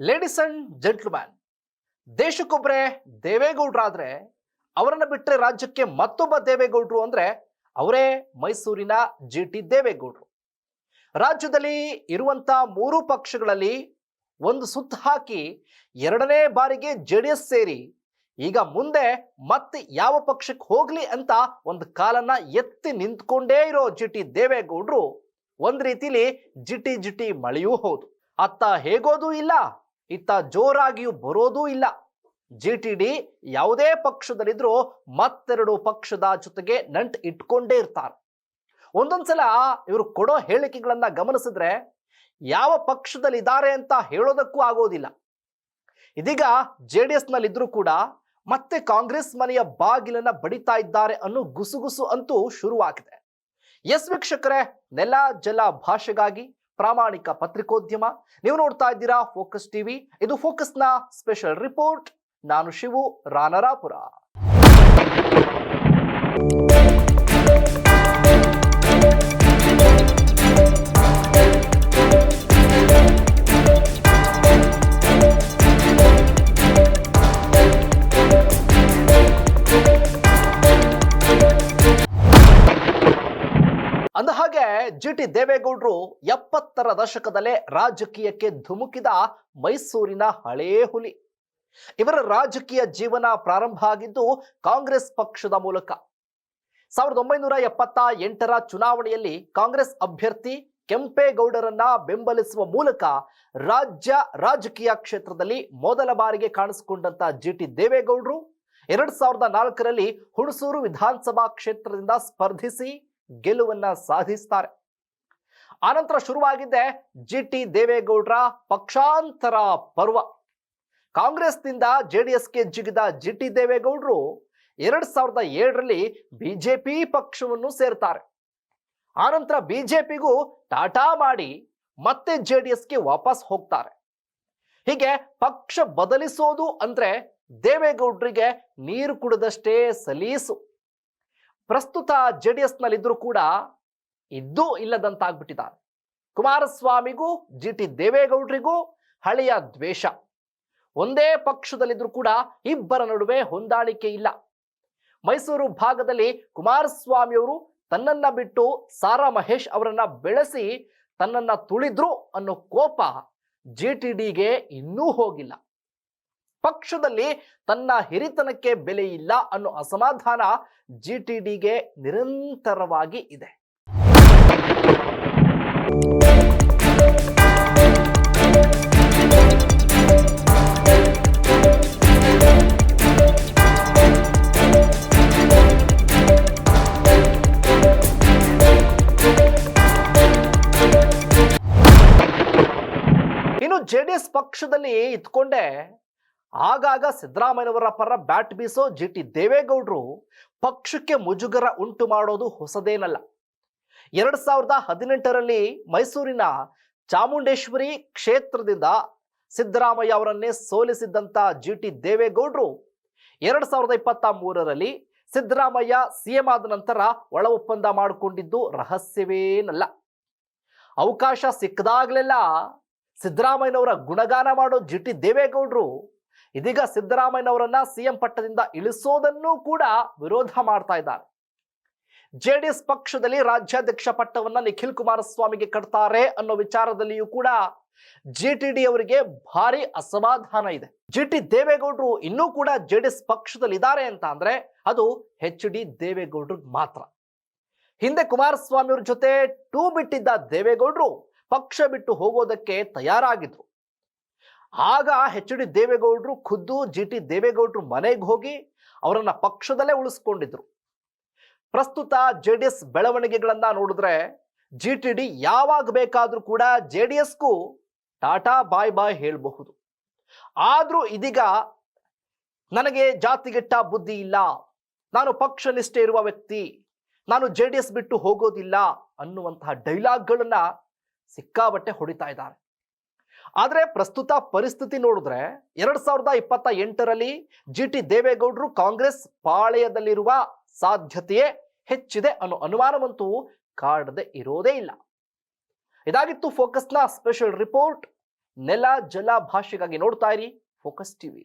Ladies and gentleman ದೇಶಕ್ಕೊಬ್ಬರೇ ದೇವೇಗೌಡರಾದ್ರೆ ಅವರನ್ನು ಬಿಟ್ಟರೆ ರಾಜ್ಯಕ್ಕೆ ಮತ್ತೊಬ್ಬ ದೇವೇಗೌಡರು ಅಂದ್ರೆ ಅವರೇ ಮೈಸೂರಿನ ಜಿ ಟಿ ದೇವೇಗೌಡರು. ರಾಜ್ಯದಲ್ಲಿ ಇರುವಂತ ಮೂರು ಪಕ್ಷಗಳಲ್ಲಿ ಒಂದು ಸುತ್ತು ಹಾಕಿ ಎರಡನೇ ಬಾರಿಗೆ ಜೆ ಡಿ ಎಸ್ ಸೇರಿ ಈಗ ಮುಂದೆ ಮತ್ತೆ ಯಾವ ಪಕ್ಷಕ್ಕೆ ಹೋಗ್ಲಿ ಅಂತ ಒಂದು ಕಾಲನ್ನ ಎತ್ತಿ ನಿಂತ್ಕೊಂಡೇ ಇರೋ ಜಿ ಟಿ ದೇವೇಗೌಡರು ಒಂದ್ ರೀತಿಲಿ ಜಿಟಿ ಜಿಟಿ ಮಳೆಯೂ ಹೌದು. ಅತ್ತ ಹೇಗೋದೂ ಇಲ್ಲ. ಇತ್ತ ಜೋರಾಗಿಯೂ ಬರೋದೂ ಇಲ್ಲ. ಜಿ ಟಿ ಡಿ ಯಾವುದೇ ಪಕ್ಷದಲ್ಲಿದ್ರೂ ಮತ್ತೆರಡು ಪಕ್ಷದ ಜೊತೆಗೆ ನಂಟ್ ಇಟ್ಕೊಂಡೇ ಇರ್ತಾರೆ. ಒಂದೊಂದ್ಸಲ ಇವರು ಕೊಡೋ ಹೇಳಿಕೆಗಳನ್ನ ಗಮನಿಸಿದ್ರೆ ಯಾವ ಪಕ್ಷದಲ್ಲಿದ್ದಾರೆ ಅಂತ ಹೇಳೋದಕ್ಕೂ ಆಗೋದಿಲ್ಲ. ಇದೀಗ ಜೆ ಡಿ ಕೂಡ ಮತ್ತೆ ಕಾಂಗ್ರೆಸ್ ಮನೆಯ ಬಾಗಿಲನ್ನ ಬಡಿತಾ ಇದ್ದಾರೆ ಅನ್ನೋ ಗುಸುಗುಸು ಅಂತೂ ಶುರುವಾಗಿದೆ. ಎಸ್ ವೀಕ್ಷಕರೇ, ನೆಲ, ಜಲ ಭಾಷೆಗಾಗಿ ಪ್ರಾಮಾಣಿಕ ಪತ್ರಿಕೋದ್ಯಮ. ನೀವು ನೋಡ್ತಾ ಇದ್ದೀರಾ ಫೋಕಸ್ ಟಿವಿ ಇದು ಫೋಕಸ್ನ ಸ್ಪೆಷಲ್ ರಿಪೋರ್ಟ್ ನಾನು ಶಿವು ರಾನರಾಪುರ. ಜಿ ಟಿ ದೇವೇಗೌಡರು ಎಪ್ಪತ್ತರ ದಶಕದಲ್ಲೇ ರಾಜಕೀಯಕ್ಕೆ ಧುಮುಕಿದ ಮೈಸೂರಿನ ಹಳೇ ಹುಲಿ. ಇವರ ರಾಜಕೀಯ ಜೀವನ ಪ್ರಾರಂಭ ಆಗಿದ್ದು ಕಾಂಗ್ರೆಸ್ ಪಕ್ಷದ ಮೂಲಕ. ಸಾವಿರದ ಒಂಬೈನೂರ ಎಪ್ಪತ್ತ ಎಂಟರ ಚುನಾವಣೆಯಲ್ಲಿ ಕಾಂಗ್ರೆಸ್ ಅಭ್ಯರ್ಥಿ ಕೆಂಪೇಗೌಡರನ್ನ ಬೆಂಬಲಿಸುವ ಮೂಲಕ ರಾಜ್ಯ ರಾಜಕೀಯ ಕ್ಷೇತ್ರದಲ್ಲಿ ಮೊದಲ ಬಾರಿಗೆ ಕಾಣಿಸಿಕೊಂಡಂತ ಜಿ ಟಿ ದೇವೇಗೌಡರು, ಎರಡ್ ಸಾವಿರದ ನಾಲ್ಕರಲ್ಲಿ ಹುಣಸೂರು ವಿಧಾನಸಭಾ ಕ್ಷೇತ್ರದಿಂದ ಸ್ಪರ್ಧಿಸಿ ಗೆಲುವನ್ನ ಸಾಧಿಸ್ತಾರೆ. ಆನಂತರ ಶುರುವಾಗಿದ್ದೆ ಜಿ ಟಿ ದೇವೇಗೌಡರ ಪಕ್ಷಾಂತರ ಪರ್ವ. ಕಾಂಗ್ರೆಸ್ನಿಂದ ಜೆಡಿಎಸ್ಗೆ ಜಿಗಿದ ಜಿ ಟಿ ದೇವೇಗೌಡರು ಎರಡ್ ಸಾವಿರದ ಏಳರಲ್ಲಿ ಬಿಜೆಪಿ ಪಕ್ಷವನ್ನು ಸೇರ್ತಾರೆ. ಆನಂತರ ಬಿಜೆಪಿಗೂ ಟಾಟಾ ಮಾಡಿ ಮತ್ತೆ ಜೆಡಿಎಸ್ಗೆ ವಾಪಸ್ ಹೋಗ್ತಾರೆ. ಹೀಗೆ ಪಕ್ಷ ಬದಲಿಸೋದು ಅಂದ್ರೆ ದೇವೇಗೌಡರಿಗೆ ನೀರು ಕುಡಿದಷ್ಟೇ ಸಲೀಸು. ಪ್ರಸ್ತುತ ಜೆ ಡಿ ಎಸ್ನಲ್ಲಿದ್ದರೂ ಕೂಡ ಇದ್ದೂ ಇಲ್ಲದಂತಾಗ್ಬಿಟ್ಟಿದ್ದಾರೆ. ಕುಮಾರಸ್ವಾಮಿಗೂ ಜಿ ಟಿ ದೇವೇಗೌಡರಿಗೂ ಹಳೆಯ ದ್ವೇಷ. ಒಂದೇ ಪಕ್ಷದಲ್ಲಿದ್ರೂ ಕೂಡ ಇಬ್ಬರ ನಡುವೆ ಹೊಂದಾಣಿಕೆ ಇಲ್ಲ. ಮೈಸೂರು ಭಾಗದಲ್ಲಿ ಕುಮಾರಸ್ವಾಮಿಯವರು ತನ್ನನ್ನ ಬಿಟ್ಟು ಸಾರಾ ಮಹೇಶ್ ಅವರನ್ನ ಬೆಳೆಸಿ ತನ್ನನ್ನ ತುಳಿದ್ರು ಅನ್ನೋ ಕೋಪ ಜಿ ಟಿ ಡಿಗೆ ಇನ್ನೂ ಹೋಗಿಲ್ಲ. ಪಕ್ಷದಲ್ಲಿ ತನ್ನ ಹಿರಿತನಕ್ಕೆ ಬೆಲೆ ಇಲ್ಲ ಅನ್ನೋ ಅಸಮಾಧಾನ ಜಿ ಟಿ ಡಿಗೆ ನಿರಂತರವಾಗಿ ಇದೆ. ಇನ್ನು ಜೆ ಡಿ ಎಸ್ ಪಕ್ಷದಲ್ಲಿ ಇದ್ಕೊಂಡೆ ಆಗಾಗ ಸಿದ್ದರಾಮಯ್ಯನವರ ಪರ ಬ್ಯಾಟ್ ಬೀಸೋ ಜಿ ಟಿ ದೇವೇಗೌಡರು ಪಕ್ಷಕ್ಕೆ ಮುಜುಗರ ಉಂಟು ಮಾಡೋದು ಹೊಸದೇನಲ್ಲ. ಎರಡು ಸಾವಿರದ ಹದಿನೆಂಟರಲ್ಲಿ ಮೈಸೂರಿನ ಚಾಮುಂಡೇಶ್ವರಿ ಕ್ಷೇತ್ರದಿಂದ ಸಿದ್ದರಾಮಯ್ಯ ಅವರನ್ನೇ ಸೋಲಿಸಿದ್ದಂಥ ಜಿ ಟಿ ದೇವೇಗೌಡರು ಎರಡು ಸಾವಿರದ ಇಪ್ಪತ್ತ ಮೂರರಲ್ಲಿ ಸಿದ್ದರಾಮಯ್ಯ ಸಿಎಂ ಆದ ನಂತರ ಒಳ ಒಪ್ಪಂದ ಮಾಡಿಕೊಂಡಿದ್ದು ರಹಸ್ಯವೇನಲ್ಲ. ಅವಕಾಶ ಸಿಕ್ಕದಾಗಲೆಲ್ಲ ಸಿದ್ದರಾಮಯ್ಯನವರ ಗುಣಗಾನ ಮಾಡೋ ಜಿ ಟಿ ದೇವೇಗೌಡರು ಇದೀಗ ಸಿದ್ದರಾಮಯ್ಯನವರನ್ನ ಸಿಎಂ ಪಟ್ಟದಿಂದ ಇಳಿಸೋದನ್ನೂ ಕೂಡ ವಿರೋಧ ಮಾಡ್ತಾ ಇದ್ದಾರೆ. ಜೆಡಿಎಸ್ ಪಕ್ಷದಲ್ಲಿ ರಾಜ್ಯಾಧ್ಯಕ್ಷ ಪಟ್ಟವನ್ನ ನಿಖಿಲ್ ಕುಮಾರಸ್ವಾಮಿಗೆ ಕಟ್ತಾರೆ ಅನ್ನೋ ವಿಚಾರದಲ್ಲಿಯೂ ಕೂಡ ಜಿ ಟಿ ಡಿ ಅವರಿಗೆ ಭಾರಿ ಅಸಮಾಧಾನ ಇದೆ. ಜಿ ಟಿ ದೇವೇಗೌಡರು ಇನ್ನೂ ಕೂಡ ಜೆಡಿಎಸ್ ಪಕ್ಷದಲ್ಲಿ ಇದ್ದಾರೆ ಅಂತ ಅಂದ್ರೆ ಅದು ಎಚ್ ಡಿ ದೇವೇಗೌಡರು ಮಾತ್ರ. ಹಿಂದೆ ಕುಮಾರಸ್ವಾಮಿ ಅವ್ರ ಜೊತೆ ಟೂ ಬಿಟ್ಟಿದ್ದ ದೇವೇಗೌಡರು ಪಕ್ಷ ಬಿಟ್ಟು ಹೋಗೋದಕ್ಕೆ ತಯಾರಾಗಿದ್ರು. ಆಗ ಎಚ್ ಡಿ ದೇವೇಗೌಡರು ಖುದ್ದು, ಜಿ ಟಿ ದೇವೇಗೌಡರು ಮನೆಗೆ ಹೋಗಿ ಅವರನ್ನ ಪಕ್ಷದಲ್ಲೇ ಉಳಿಸ್ಕೊಂಡಿದ್ರು. ಪ್ರಸ್ತುತ ಜೆ ಡಿ ಎಸ್ ಬೆಳವಣಿಗೆಗಳನ್ನ ನೋಡಿದ್ರೆ ಜಿ ಟಿ ಡಿ ಯಾವಾಗ ಬೇಕಾದ್ರೂ ಕೂಡ ಜೆ ಡಿ ಎಸ್ಗೂ ಟಾಟಾ ಬಾಯ್ ಬಾಯ್ ಹೇಳಬಹುದು. ಆದ್ರೂ ಇದೀಗ ನನಗೆ ಜಾತಿಗೆಟ್ಟ ಬುದ್ಧಿ ಇಲ್ಲ, ನಾನು ಪಕ್ಷ ನಿಷ್ಠೆ ಇರುವ ವ್ಯಕ್ತಿ, ನಾನು ಜೆ ಡಿ ಎಸ್ ಬಿಟ್ಟು ಹೋಗೋದಿಲ್ಲ ಅನ್ನುವಂತಹ ಡೈಲಾಗ್ಗಳನ್ನ ಸಿಕ್ಕಾಬಟ್ಟೆ ಹೊಡಿತಾ ಇದ್ದಾರೆ. ಆದ್ರೆ ಪ್ರಸ್ತುತ ಪರಿಸ್ಥಿತಿ ನೋಡಿದ್ರೆ ಎರಡ್ ಸಾವಿರದ ಇಪ್ಪತ್ತ ಎಂಟರಲ್ಲಿ ಜಿ ಟಿ ದೇವೇಗೌಡರು ಕಾಂಗ್ರೆಸ್ ಪಾಳೆಯದಲ್ಲಿರುವ ಸಾಧ್ಯತೆಯೇ ಹೆಚ್ಚಿದೆ ಅನ್ನೋ ಅನುಮಾನವಂತೂ ಕಾಡದೆ ಇರೋದೇ ಇಲ್ಲ. ಇದಾಗಿತ್ತು ಫೋಕಸ್ನ ಸ್ಪೆಷಲ್ ರಿಪೋರ್ಟ್ ನೆಲ, ಜಲ ಭಾಷೆಗಾಗಿ ನೋಡ್ತಾ ಇರಿ ಫೋಕಸ್ ಟಿವಿ